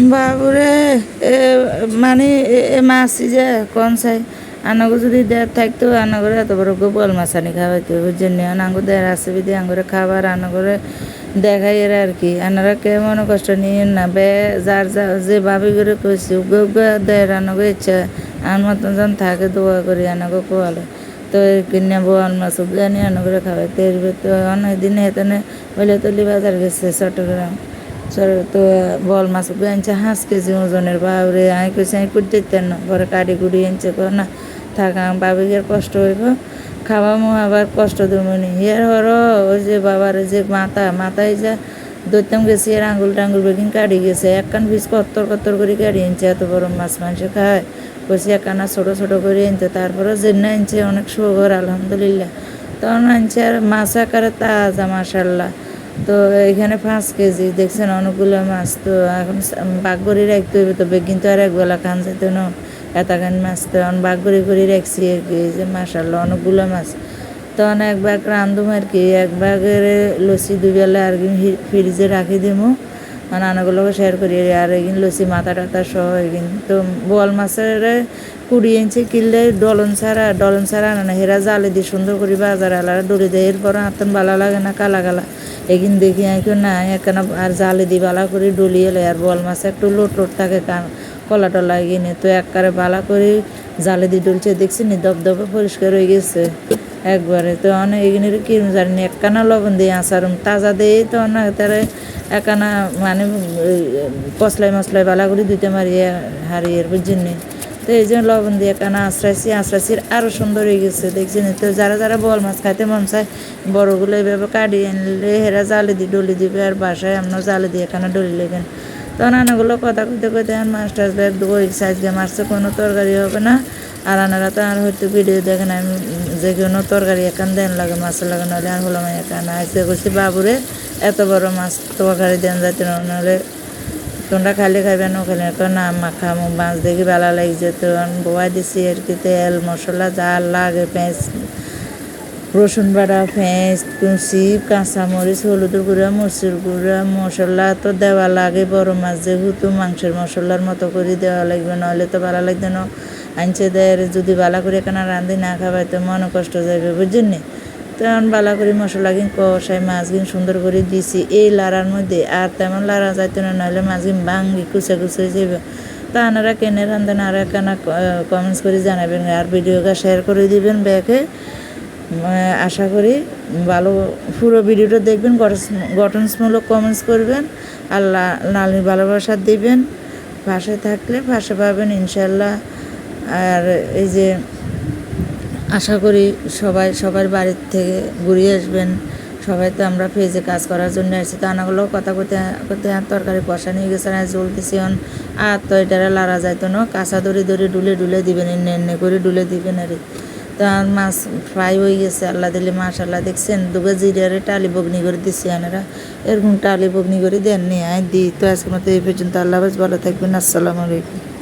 বাবুরে, এ মানে এ- মাছ যে, কোন চাই? আনাগো যদি দেড় থাকতো, আনাগরে এত বড় গোপাল মাছ আনি খাওয়াইতো বুঝছেন নি? আনাগো দেড় আছে বিধি আঙ্গুরে খাবার, আনাগরে দেখাই এরা আর কি। আনারা কে মনে কষ্ট নিয়ে না, বে, যার যা, যে ভাবি করে কইছি, উগে উগে দেড় আনাগো ইচ্ছা, আন মতন যখন থাকে দোয়া করি আনাগো কোয়ালে। তো কিনে বোয়াল মাছ উগানি আনাগরে খাওয়াইতে এরবে তো অনেক দিনে হেতনে বলে তলি বাজার গেছে, চট্টগ্রাম। তো বল মাছ আনছে হাঁস কেজি ওজনের। বাবরে আমি কইছি, আমি কুড়তে দিতেন না পরে কাটি কুড়ি আনছে কো না, থাকা বাবিকের কষ্ট হইব। খাওয়া মো আবার কষ্ট দেবনি। হিয়ার হর, ওই যে বাবার যে মাথা মাথায় যা দৈত্যম গেছি আর আঙ্গুল টাঙ্গুল বেগিন কাটি গেছে। একখান পিস কত্তর কত্তর করে কাটি আনছে, এত বড় মাছ মাংস খায়। কইছি একখানা ছোট ছোট করে আনতে তারপরে যে না আনছে, অনেক সুগর আলহামদুলিল্লাহ। তখন আনছে আর মাছ আকারে তাজা মাসাল্লাহ তো এখানে পাঁচ কেজি, দেখছেন অনেকগুলো মাছ, তো এখন বাঘ করে রাখতে হবে তো বেগিন তো আর একবেলা খান যেত না। এতখান মাছ তো এখন বাঘ করে করে রাখছি আর কি যে মাসাল্লাহ অনেকগুলো মাছ। তখন এক ব্যাগ রান্ধুম আর কি এক ব্যাগের লসি দুবেলা আর কি ফ্রিজে রাখি দিমু। মানে আনাগুলোকে শেয়ার করি, আর এগিন লসি মাথা টাথা সহ এগিন তো বোয়াল মাছের কুড়ি ইঞ্চি কিনলে ডলন ছাড়া ডলন ছাড়া না, হেরা জালে দিয়ে সুন্দর করে বাজার আলাদা ডলে দেয় এরপর হাতন ভালো লাগে না, কালা কালা। এগিন দেখি কই, না, এখানে আর জালে দিয়ে বালা করে ডলিয়ে এলে আর বল মাছ, একটু লোট লোট থাকে কলা টলা এগিয়ে তো একবারে বালা করে, জালে দিয়ে ডলছে, দেখছি নি দপদপে পরিষ্কার হয়ে গেছে। একবারে তো অনেক এগিয়ে কি জানি একখানা লবণ দিয়ে আসারম তাজা দিয়ে তো অনেক তারা একখানা মানে কসলাই মশলাই বালা করে দিতে মারিয়ে হারিয়ে বুঝছেন তো এই জন্য লবণ দিয়ে কানা আশ্রাইছি আশ্রাইছি আরও সুন্দর হয়ে গেছে, দেখছেন? তো যারা যারা বল মাছ খাইতে মন চায়, বড়গুলো এইভাবে কাটিয়ে আনলে হেরা জালে দিয়ে ডলি দিবে, আর বাসায় আপনার জালে দিয়ে এখানে ডলি লেবেন তো নানাগুলো কথা কইতে কইতে আর ব্যাগ ওই সাইজ দিয়ে মারছে, কোনো তরকারি হবে না। আর আনারা তো আর হয়তো ভিডিও দেখেন আমি যে কোনো তরকারি এখান দেন লাগে মাছ লাগে নাহলে আর হলাম এখানে আজকে করছি বাবুরে, এত বড় মাছ তরকারি দেন না নাহলে তোমরা খালি খাইবে, না ওখানে তো না, মাখা, মুখ, মাছ দেখি ভালো লাগছে। তো বোয়া দিছি আর কি তেল, মশলা, যা লাগে, পেঁয়াজ, রসুন বাটা, পেঁয়াজ, কুচি, কাঁচামরিচ, হলুদের গুঁড়া, মরিচের গুঁড়া, মশলা তো দেওয়া লাগে, বড় মাছ যেহেতু মাংসের মশলার মতো করে দেওয়া লাগবে নাহলে তো ভালো লাগবে না। আনছে দেয় যদি ভালো করে এখানে রাঁধি না খাবাই তো মনে কষ্ট যাবে বুঝছেন নি তখন বালা করে মশলা কিন কষাই মাছ কিন সুন্দর করে দিছি। এই লাড়ার মধ্যে আর তেমন লাড়া যাইতো না নাহলে মাছ কিন ভাঙ্গি, কুচে কুচে যাবে তা আনারা কেনে রান্ধেন, আর একখানা কমেন্টস করে জানাবেন আর ভিডিওটা শেয়ার করে দিবেন ব্যাকে আশা করি ভালো পুরো ভিডিওটা দেখবেন, গঠন- গঠনমূলক কমেন্টস করবেন, আর লা- লালির ভালোবাসা দিবেন। পাশে থাকলে পাশে পাবেন ইনশাল্লাহ। আর এই যে আশা করি সবাই, সবার বাড়ির থেকে ঘুরিয়ে আসবেন। সবাই তো আমরা ফেজে কাজ করার জন্য আসছি। তো আনাগুলো কথা করতে করতে আর তরকারি কষা নিয়ে গেছে আর চলতেছি অন আর তো এটারা লাড়া যাইতো না, কাঁচা দড়ি দড়ি ডুলে ডুলে দিবেন, এনে করে ডুলে দিবেন আর। তো আর মাছ ফ্রাই হয়ে গেছে, আল্লাহ দিলে মাছ আল্লাহ দেখছেন। দুগে জিরিয়ারে টালি বগনি করে দিচ্ছি আনারা। এরকম টালি বগনি করে দেননি, আয় দিই তো আজকের মতো এই পর্যন্ত, আল্লাহ ভালো থাকবেন, আসসালামু আলাইকুম।